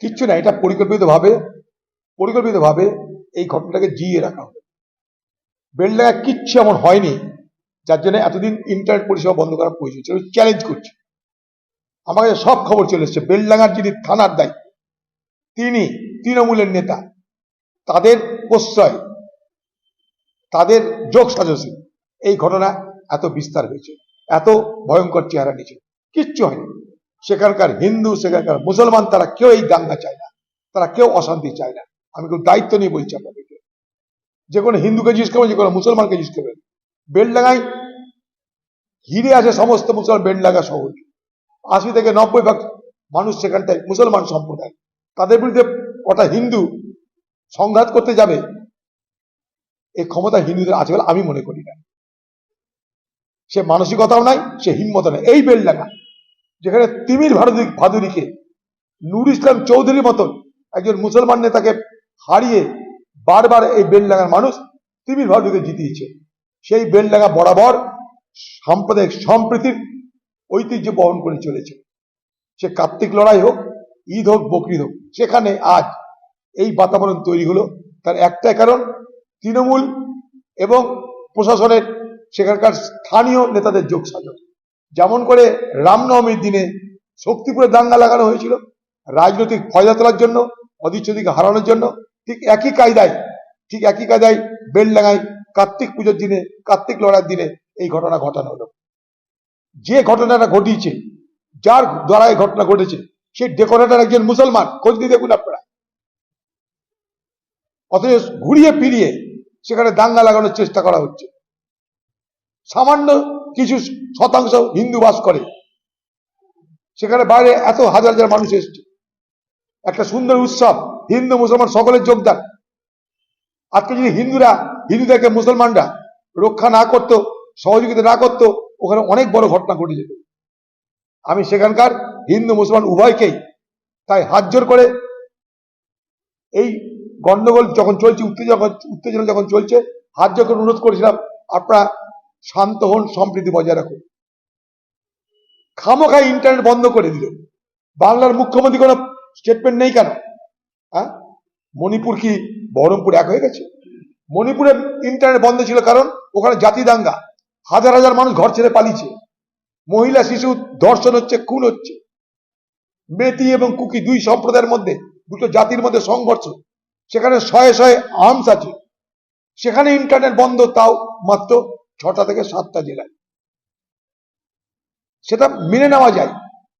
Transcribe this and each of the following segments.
কিচ্ছু না এটা পরিকল্পিত ভাবে পরিকল্পিত ভাবে এই ঘটনাটাকে জিয়ে রাখা হবে। বেলডাঙ্গা কিচ্ছু এমন হয়নি, যার জন্য এতদিন ইন্টারনেট পরিষেবা বন্ধ করার প্রয়োজন ছিল। চ্যালেঞ্জ করছে। আমার কাছে সব খবর চলে এসছে। বেলডাঙ্গার যিনি থানার দায়িত্ব তিনি তৃণমূলের নেতা, তাদের প্রশ্রয়, তাদের যোগ সাজসী। এই ঘটনা এত বিস্তার হয়েছে, এত ভয়ঙ্কর চেহারা নিয়েছে। কিচ্ছু হয়নি। সেখানকার হিন্দু, সেখানকার মুসলমান, তারা কেউ এই দাঙ্গা চায় না। তারা কেউ অশান্তি চায় না। আমি খুব দায়িত্ব নিয়ে বলছি আপনাদেরকে। যে কোনো হিন্দুকে জিজ্ঞেস করবেন, যে কোনো মুসলমানকে জিজ্ঞেস করবেন। বেলডাঙ্গায় ঘিরে আছে সমস্ত মুসলমান বেলডাঙ্গা শহর। আশি থেকে নব্বই ভাগ মানুষ সেখানটায় মুসলমান সম্প্রদায়। তাদের বিরুদ্ধে ওটা হিন্দু সংঘাত করতে যাবে এই ক্ষমতা হিন্দুদের আছে বলে আমি মনে করি না। সে মানসিকতাও নাই, সে হিম্মত নাই। এই বেলডাঙ্গা যেখানে তিমির ভারতী, ভাদুরীকে নুর ইসলাম চৌধুরীর মতন একজন মুসলমান নেতাকে হারিয়ে বারবার এই বেলডাঙ্গার মানুষ তিমির ভাদুরীকে জিতিয়েছে। সেই বেলডাঙ্গা বরাবর সাম্প্রদায়িক সম্প্রীতির ঐতিহ্য বহন করে চলেছে। সে কার্তিক লড়াই হোক, ঈদ হোক, বকরিদ হোক, সেখানে আজ এই বাতাবরণ তৈরি হলো। তার একটাই কারণ, তৃণমূল এবং প্রশাসনের সেখানকার স্থানীয় নেতাদের যোগ সাজক যেমন করে রামনবমীর দিনে শক্তিপুরে দাঙ্গা লাগানো হয়েছিল, রাজনৈতিক ফয়দা তোলার জন্য অধিচ্ছদিকে হারানোর জন্য, ঠিক একই কায়দায়, ঠিক একই কায়দায় বেল বেলডাঙ্গায় কার্তিক পুজোর দিনে, কার্তিক লড়ার দিনে এই ঘটনা ঘটানো হলো। যে ঘটনাটা ঘটিয়েছে, যার দ্বারা এই ঘটনা ঘটেছে সেই ডেকোরেটর একজন মুসলমান, খোঁজ দিয়ে দেখুন আপনারা। অথচ ঘুরিয়ে ফিরিয়ে সেখানে দাঙ্গা লাগানোর চেষ্টা করা হচ্ছে। সামান্য কিছু শতাংশ হিন্দু বাস করে। সেখানে বাইরে এত হাজার হাজার মানুষ এসছে। একটা সুন্দর উৎসব, হিন্দু, মুসলমান সকলের যোগদান। আজকে যদি হিন্দুরা, হিন্দুদেরকে মুসলমানরা রক্ষা না করত, সহযোগিতা না করত, ওখানে অনেক বড় ঘটনা ঘটে যেত। আমি সেখানকার হিন্দু, মুসলমান উভয়কেই তাই হাত জোর করে এই গন্ডগোল যখন চলছে, উত্তেজনা উত্তেজনা যখন চলছে, হাত জোর করে অনুরোধ করেছিলাম, আপনারা শান্ত হন, সম্প্রীতি বজায় রাখুন। খামোখাই ইন্টারনেট বন্ধ করে দিল বাংলার মুখ্যমন্ত্রী কোনো স্টেটমেন্ট নেই কেন? হ্যাঁ? মণিপুর কি বহরমপুর এক হয়ে গেছে? মণিপুরে ইন্টারনেট বন্ধ ছিল কারণ ওখানে জাতি দাঙ্গা। হাজার হাজার মানুষ ঘর ছেড়ে পালিয়েছে। মহিলা, শিশু ধর্ষণ হচ্ছে, খুন হচ্ছে। মেতি এবং কুকি দুই সম্প্রদায়ের মধ্যে, দুটো জাতির মধ্যে সংঘর্ষ। সেখানে শয়ে শয়ে আর্মস আছে। সেখানে ইন্টারনেট বন্ধ তাও মাত্র ছটা থেকে সাতটা জেলায়। সেটা মেনে নেওয়া যায়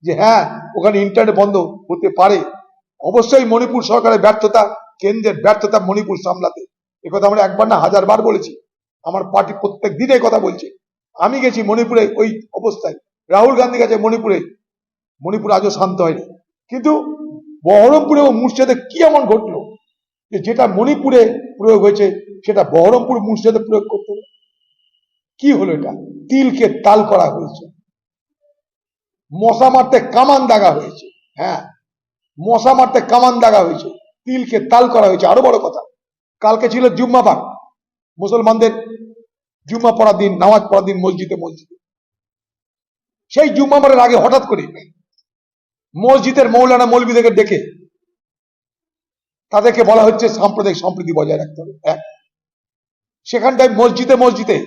যে হ্যাঁ ওখানে ইন্টারনেট বন্ধ হতে পারে। অবশ্যই মণিপুর সরকারের ব্যর্থতা, কেন্দ্রের ব্যর্থতা মণিপুর সামলাতে। কথা আমরা একবার না হাজার বার বলেছি। আমার পার্টি প্রত্যেক দিন কথা বলছে। আমি গেছি মণিপুরে ওই অবস্থায়। রাহুল গান্ধী গেছে মণিপুরে। মণিপুর আজও শান্ত হয়নি। কিন্তু বহরমপুরে ও মুর্শিদাবাদে কি এমন ঘটলো? যে যেটা মণিপুরে প্রয়োগ হয়েছে, সেটা বহরমপুর মুর্শিদাবাদে প্রয়োগ করতে হবে। কি হলো এটা? তিলকে তাল করা হয়েছে। মশা মারতে কামান দাগা হয়েছে। হ্যাঁ মশা মারতে কামান দাগা হয়েছে। তিলকে তাল করা হয়েছে। আরও বড় কথা, কালকে ছিল জুম্মা পাক মুসলমানদের জুম্মা পড়ার দিন, নামাজ পড়ার দিন, মসজিদে মসজিদে। সেই জুম্মা মারের আগে হঠাৎ করে মসজিদের মৌলানা মৌলবীদেরকে ডেকে তাদেরকে বলা হচ্ছে সাম্প্রদায়িক সম্প্রীতি বজায় রাখতে হবে। সেখানটায় মসজিদে মসজিদে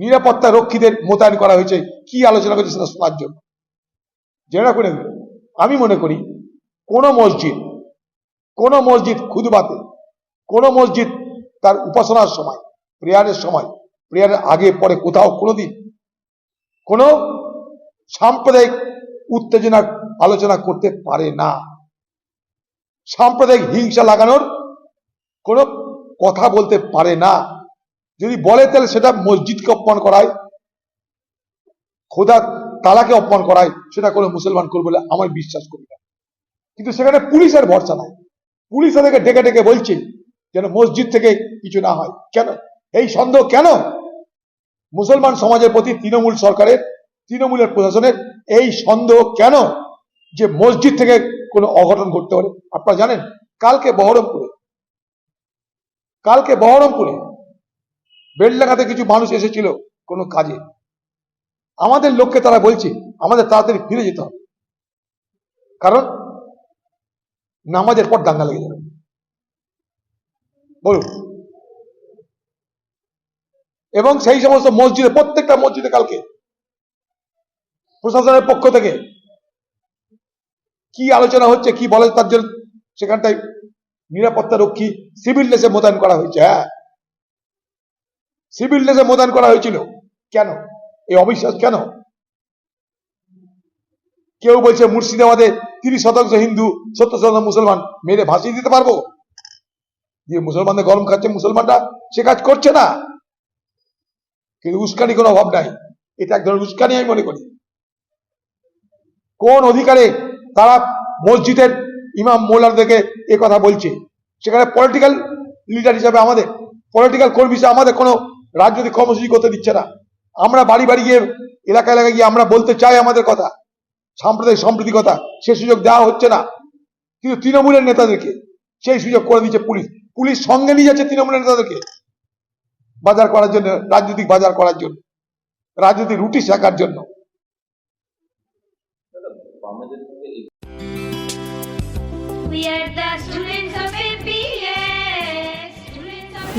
নিরাপত্তা রক্ষীদের মোতায়েন করা হয়েছে। কি আলোচনা করেছে সেটা শোনার জন্য। জেনে করে আমি মনে করি, কোন মসজিদ কোন মসজিদ খুদবাতে, কোন মসজিদ তার উপাসনার সময়, প্রেয়ারের সময়, প্রেয়ারের আগে, পরে, কোথাও, কোনোদিন, কোনো সাম্প্রদায়িক উত্তেজনার আলোচনা করতে পারে না। সাম্প্রদায়িক হিংসা লাগানোর কোনো কথা বলতে পারে না। যদি বলে তাহলে সেটা মসজিদকে অপমান করায় খোদা তালাকে অপমান করায়, সেটা কোনো মুসলমান করবে বলে আমার বিশ্বাস করি না। কিন্তু সেখানে পুলিশের ভরসা নাই। পুলিশ তাদেরকে ডেকে ডেকে বলছে যেন মসজিদ থেকে কিছু না হয়। কেন? এই সন্দেহ কেন? মুসলমান সমাজের প্রতি তৃণমূল সরকারের, তৃণমূলের প্রশাসনের এই সন্দেহ কেন যে মসজিদ থেকে কোনো অঘটন ঘটতে পারে? আপনারা জানেন, কালকে বহরমপুরে কালকে বহরমপুরে বেলডাঙ্গাতে কিছু মানুষ এসেছিল কোনো কাজে। আমাদের লোককে তারা বলছে, আমাদের তাড়াতাড়ি ফিরে যেতে হবে। কারণ নামাজের পর দাঙ্গা লেগে যাবে। বলুন। এবং সেই সমস্ত মসজিদে, প্রত্যেকটা মসজিদে কালকে প্রশাসনের পক্ষ থেকে কি আলোচনা হচ্ছে, কি বলে তার জন্য সেখানটায় নিরাপত্তা রক্ষী, সিভিল ড্রেসে মোতায়েন করা হয়েছে হ্যাঁ। সিভিল ড্রেসে মোতায়েন করা হয়েছিল। কেন? এই অবিশ্বাস কেন? কেউ বলছে মুর্শিদাবাদে তিরিশ শতাংশ হিন্দু, সত্তর শতাংশ মুসলমান মেরে ভাসিয়ে দিতে পারব? যে মুসলমানদের গরম খাচ্ছে মুসলমানরা, সে কাজ করছে না। কিন্তু উস্কানি কোনো অভাব নাই। এটা এক ধরনের উস্কানি আমি মনে করি। কোন অধিকারে তারা মসজিদের ইমাম মোল্লারদেরকে এ কথা বলছে? সেখানে পলিটিক্যাল লিডার হিসাবে আমাদের পলিটিক্যাল কর্মী হিসেবে আমাদের কোনো রাজনৈতিক কর্মসূচি করতে দিচ্ছে না, আমরা বাড়ি বাড়ি গিয়ে এলাকা এলাকায় গিয়ে আমরা বলতে চাই আমাদের কথা, সাম্প্রদায়িক সম্প্রীতি কথা সে সুযোগ দেওয়া হচ্ছে না কিন্তু তৃণমূলের নেতাদেরকে সেই সুযোগ করে দিচ্ছে পুলিশ পুলিশ সঙ্গে নিয়ে যাচ্ছে তৃণমূলের নেতাদেরকে বাজার করার জন্য, রাজনৈতিক বাজার করার জন্য, রাজনৈতিক রুটি শেখার জন্য We are the. Students of